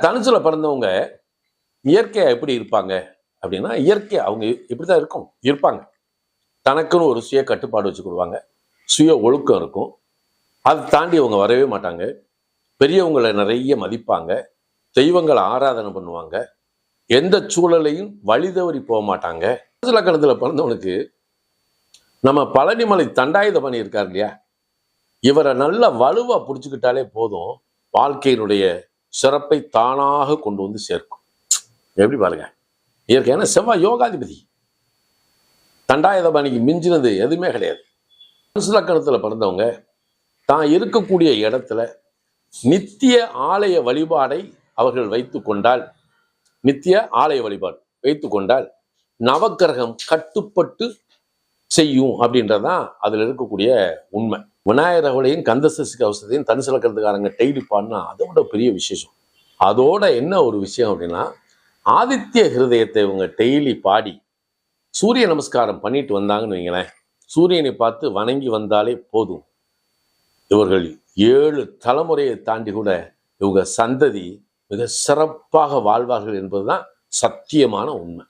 தனுசுல பிறந்தவங்க இயற்கையா எப்படி இருப்பாங்க அப்படின்னா இயற்கை அவங்க இப்படிதான் இருக்கும் இருப்பாங்க. தனக்குன்னு ஒரு சுய கட்டுப்பாடு வச்சுக்கிடுவாங்க சுய ஒழுக்கம் இருக்கும். அதை தாண்டி அவங்க வரவே மாட்டாங்க. பெரியவங்களை நிறைய மதிப்பாங்க. தெய்வங்களை ஆராதனை பண்ணுவாங்க. எந்த சூழலையும் வழி தவறி போக மாட்டாங்க. லக்கணத்தில் பிறந்தவனுக்கு நம்ம பழனிமலை தண்டாயுதபணி இருக்கார் இல்லையா? இவரை நல்ல வலுவாக பிடிச்சிக்கிட்டாலே போதும் வாழ்க்கையினுடைய சிறப்பை தானாக கொண்டு வந்து சேர்க்கும். எப்படி பாருங்க? இயற்கையான செவ்வாய் யோகாதிபதி. தண்டாயுதபாணிக்கு மிஞ்சினது எதுவுமே கிடையாது. மனுஷலக்கணத்தில் பிறந்தவங்க தான் இருக்கக்கூடிய இடத்துல நித்திய ஆலய வழிபாடை அவர்கள் வைத்து கொண்டால் நித்திய ஆலய வழிபாடு வைத்து கொண்டால் நவக்கிரகம் கட்டுப்பட்டு செய்யும் அப்படின்றது தான் அதில் இருக்கக்கூடிய உண்மை. விநாயகர் அவளையும் கந்தசசி கவசத்தையும் தனுசு லக்கணத்துக்காரங்க டெய்லி பாடினா அதோட பெரிய விசேஷம். அதோட என்ன ஒரு விஷயம் அப்படின்னா ஆதித்ய ஹிருதயத்தை இவங்க டெய்லி பாடி சூரிய நமஸ்காரம் பண்ணிட்டு வந்தாங்கன்னு வைங்களேன். சூரியனை பார்த்து வணங்கி வந்தாலே போதும். இவர்கள் ஏழு தலைமுறையை தாண்டி கூட இவங்க சந்ததி மிக சிறப்பாக வாழ்வார்கள் என்பதுதான் சத்தியமான உண்மை.